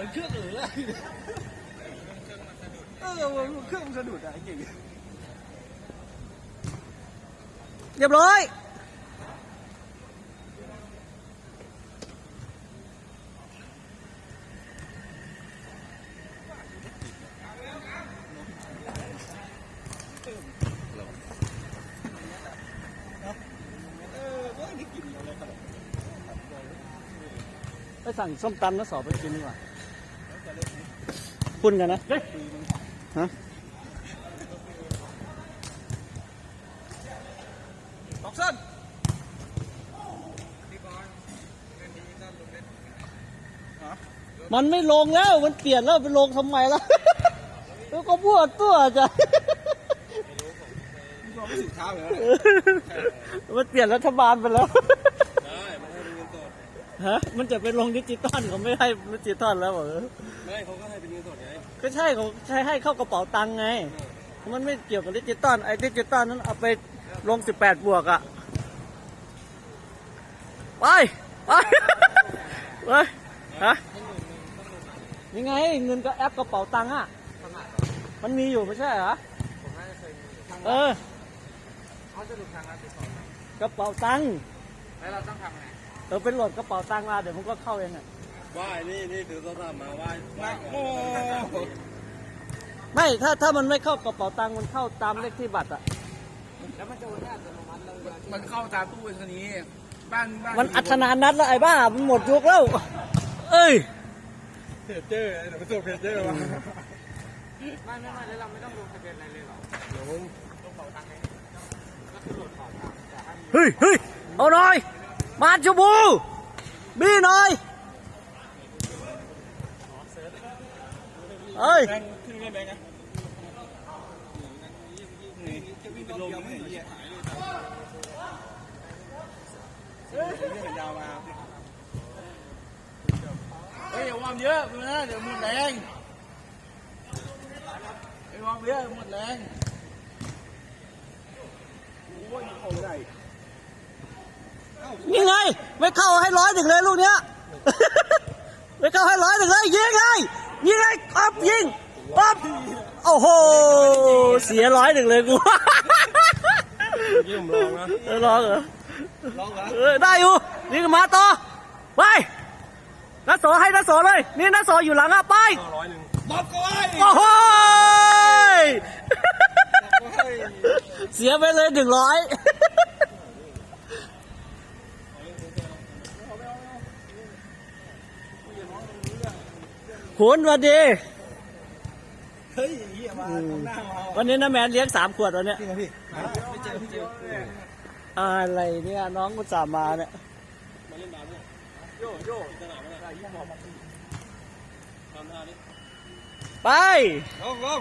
มือนเครื่องเออเออมันเครื่องมันสะดุดอะไอ้เก่งเรียบร้อยเออก็ไม่กินอะไรขนมไปสั่งส้มตำแล้วสอบไปกินดีกว่า คุณกันนะฮะบ็อกเซนมันไม่ลงแล้ว มันเปลี่ยนแล้วเป็นลงทำไมล่ะแล้วก็พูดตัวจ้ะมีความรู้สึกเท้าเลยมันเปลี่ยนรัฐบาลไปแล้ว ได้มันให้เป็นเงินสด ฮะ มันจะไปลงดิจิตอลเขาไม่ให้ดิจิตอลแล้วเหรอ ไม่เขาก็ให้เป็นเงินสดไงก็ใช่เขาใช้ให้เข้ากระเป๋าตังค์ไง มันไม่เกี่ยวกับดิจิตอลไอ้ดิจิตอลนั้นเอาไปลง 18 บวกอะไปไปไปฮะยังไงเงินก็แอปกระเป๋าตังค์อะมันมีอยู่ไม่ใช่เหรอผมน่าจะเคยมีทางเออเขาจะดูทางร้านติดต่อกระเป๋าตังค์แล้วเราต้องทำไง เออเป็นโหลดกระเป๋าตังค์มาเดี๋ยวมันก็เข้าเองอะว่านี่นี่ถือโทรศัพท์มาว่าว่าโอ้ไม่ถ้าถ้ามันไม่เข้ากระเป๋าตังค์มันเข้าตามเลขที่บัตรอะแล้วมันจะโอนอัตโนมัติเลยมันเข้าตามตู้ไปรษณีย์บ้านบ้านมันอัธนานัดแล้วไอ้บ้ามันหมดยุคแล้วเอ้ยเพจเจอร์เดี๋ยวไปส่งเพจเจอร์มาไม่ไม่ไม่แล้วเราไม่ต้องลงทะเบียนอะไรเลยหรอลงลงเป๋าตังค์ไงก็คือโหลดเป๋าตังค์แต่ให้เฮ้ยเฮ้ยเอาหน่อย มาชมพูบี้หน่อยเฮ้ยแบงค์ขึ้นไม่แบงค์นะนี่จะวิ่งเป็นลมไม่เหี้ยหายเลยเฮ้ยเรื่องยาวมาเฮ้ยอย่าวอร์มเยอะนะเดี๋ยวหมดแรงไอ้วอร์มเยอะหมดแรงโอ้ยเข้าไม่ได้ นี่ไง ไม่เข้าให้ร้อยหนึ่งเลยลูกเนี้ย ไม่เข้าให้ร้อยหนึ่งเลยยิงไงยิงไงปั๊บยิงปั๊บโอ้โหเสียร้อยหนึ่งเลยกูยี่ผมลองนะเออร้องเหรอลองเหรอเออได้อยู่นี่มาต่อไปนัสโสให้นัสโสเลย นี่นัสโสอยู่หลังอะไปร้อยหนึ่งบ๊อบก็ไว้โอ้โหยเสียไปเลยหนึ่งร้อย คุณสวัสดีเฮ้ยเหี้ยมาตรงหน้ามาวันนี้นะแมนเลี้ยงสามขวดวันเนี้ยจริงเหรอพี่ไม่เจอพี่เจออะไรเนี่ยน้องกุศลมาเนี่ยมาเล่นบาสเนี่ยโยโย่สนามอะไรยี่ห้อมาทำท่านี้ไปลองลอง